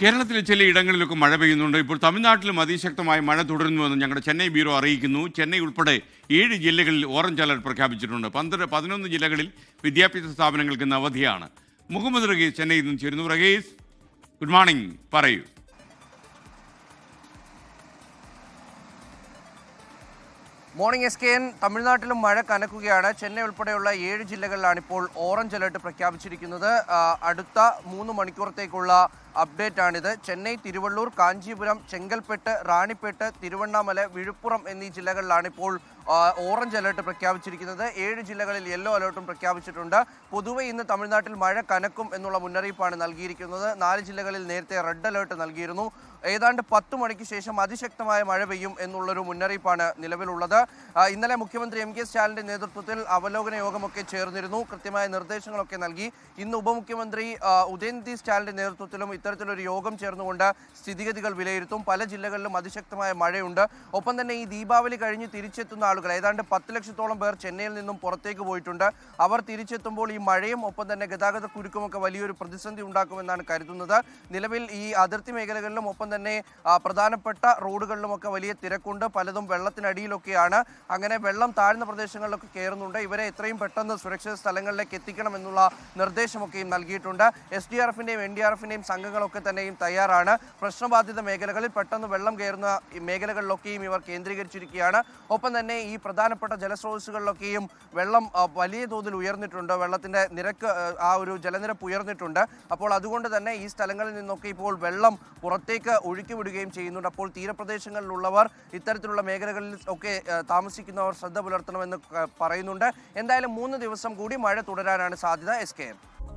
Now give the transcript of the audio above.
കേരളത്തിലെ ചില ഇടങ്ങളിലൊക്കെ മഴ പെയ്യുന്നുണ്ട്. ഇപ്പോൾ തമിഴ്നാട്ടിലും അതിശക്തമായ മഴ തുടരുന്നുവെന്ന് ഞങ്ങളുടെ ചെന്നൈ ബ്യൂറോ അറിയിക്കുന്നു. ചെന്നൈ ഉൾപ്പെടെ ഏഴ് ജില്ലകളിൽ ഓറഞ്ച് അലർട്ട് പ്രഖ്യാപിച്ചിട്ടുണ്ട്. പന്ത്രണ്ട് പതിനൊന്ന് ജില്ലകളിൽ വിദ്യാഭ്യാസ സ്ഥാപനങ്ങൾക്ക് ഇന്ന് അവധിയാണ്. മുഹമ്മദ് റഗീസ് ചെന്നൈയിൽ നിന്ന് ചേരുന്നു. Rageez good morning. പറയൂ. Morning S K N. തമിഴ്നാട്ടിലും മഴ കനക്കുകയാണ്. ചെന്നൈ ഉൾപ്പെടെയുള്ള ഏഴ് ജില്ലകളിലാണ് ഇപ്പോൾ ഓറഞ്ച് അലർട്ട് പ്രഖ്യാപിച്ചിരിക്കുന്നത്. അടുത്ത മൂന്ന് മണിക്കൂറത്തേക്കുള്ള അപ്ഡേറ്റ് ആണിത് ചെന്നൈ തിരുവള്ളൂർ കാഞ്ചീപുരം ചെങ്കൽപ്പെട്ട് റാണിപ്പേട്ട് തിരുവണ്ണാമല വിഴുപ്പുറം എന്നീ ജില്ലകളിലാണ് ഇപ്പോൾ ഓറഞ്ച് അലേർട്ട് പ്രഖ്യാപിച്ചിരിക്കുന്നത്. ഏഴ് ജില്ലകളിൽ യെല്ലോ അലേർട്ടും പ്രഖ്യാപിച്ചിട്ടുണ്ട്. പൊതുവെ ഇന്ന് തമിഴ്നാട്ടിൽ മഴ കനക്കും എന്നുള്ള മുന്നറിയിപ്പാണ് നൽകിയിരിക്കുന്നത്. നാല് ജില്ലകളിൽ നേരത്തെ റെഡ് അലേർട്ട് നൽകിയിരുന്നു. ഏതാണ്ട് പത്ത് മണിക്ക് ശേഷം അതിശക്തമായ മഴ പെയ്യും എന്നുള്ളൊരു മുന്നറിയിപ്പാണ് നിലവിലുള്ളത്. ഇന്നലെ മുഖ്യമന്ത്രി എം കെ സ്റ്റാലിന്റെ നേതൃത്വത്തിൽ അവലോകന യോഗമൊക്കെ ചേർന്നിരുന്നു. കൃത്യമായ നിർദ്ദേശങ്ങളൊക്കെ നൽകി. ഇന്ന് ഉപമുഖ്യമന്ത്രി ഉദയനിധി സ്റ്റാലിന്റെ നേതൃത്വത്തിലും ഇത്തരത്തിലൊരു യോഗം ചേർന്നുകൊണ്ട് സ്ഥിതിഗതികൾ വിലയിരുത്തും. പല ജില്ലകളിലും അതിശക്തമായ മഴയുണ്ട്. ഒപ്പം തന്നെ ഈ ദീപാവലി കഴിഞ്ഞ് തിരിച്ചെത്തുന്ന ആളുകൾ ഏതാണ്ട് പത്ത് ലക്ഷത്തോളം പേർ ചെന്നൈയിൽ നിന്നും പുറത്തേക്ക് പോയിട്ടുണ്ട്. അവർ തിരിച്ചെത്തുമ്പോൾ ഈ മഴയും ഒപ്പം തന്നെ ഗതാഗത കുരുക്കുമൊക്കെ വലിയൊരു പ്രതിസന്ധി ഉണ്ടാക്കുമെന്നാണ് കരുതുന്നത്. നിലവിൽ ഈ അതിർത്തി മേഖലകളിലും ഒപ്പം തന്നെ പ്രധാനപ്പെട്ട റോഡുകളിലുമൊക്കെ വലിയ തിരക്കുണ്ട്. പലതും വെള്ളത്തിനടിയിലൊക്കെയാണ്. അങ്ങനെ വെള്ളം താഴ്ന്ന പ്രദേശങ്ങളിലൊക്കെ കയറുന്നുണ്ട്. ഇവരെ എത്രയും പെട്ടെന്ന് സുരക്ഷിത സ്ഥലങ്ങളിലേക്ക് എത്തിക്കണമെന്നുള്ള നിർദ്ദേശമൊക്കെയും നൽകിയിട്ടുണ്ട്. എസ് ഡി ആർ എഫിന്റെയും എൻ ഡി ആർ എഫിന്റെയും സംഘങ്ങളൊക്കെ തന്നെയും തയ്യാറാണ്. പ്രശ്നബാധിത മേഖലകളിൽ പെട്ടെന്ന് വെള്ളം കയറുന്ന മേഖലകളിലൊക്കെയും ഇവർ കേന്ദ്രീകരിച്ചിരിക്കുകയാണ്. ഒപ്പം തന്നെ ഈ പ്രധാനപ്പെട്ട ജലസ്രോതസ്സുകളിലൊക്കെയും വെള്ളം വലിയ തോതിൽ ഉയർന്നിട്ടുണ്ട്. വെള്ളത്തിന്റെ നിരക്ക് ആ, ഒരു ജലനിരപ്പ് ഉയർന്നിട്ടുണ്ട്. അപ്പോൾ അതുകൊണ്ട് തന്നെ ഈ സ്ഥലങ്ങളിൽ നിന്നൊക്കെ ഇപ്പോൾ വെള്ളം പുറത്തേക്ക് ഒഴുക്കി വിടുകയും ചെയ്യുന്നുണ്ട്. അപ്പോൾ തീരപ്രദേശങ്ങളിലുള്ളവർ ഇത്തരത്തിലുള്ള മേഖലകളിൽ ഒക്കെ താമസിക്കുന്നവർ ശ്രദ്ധ പുലർത്തണമെന്ന് പറയുന്നുണ്ട്. എന്തായാലും മൂന്ന് ദിവസം കൂടി മഴ തുടരാനാണ് സാധ്യത. S K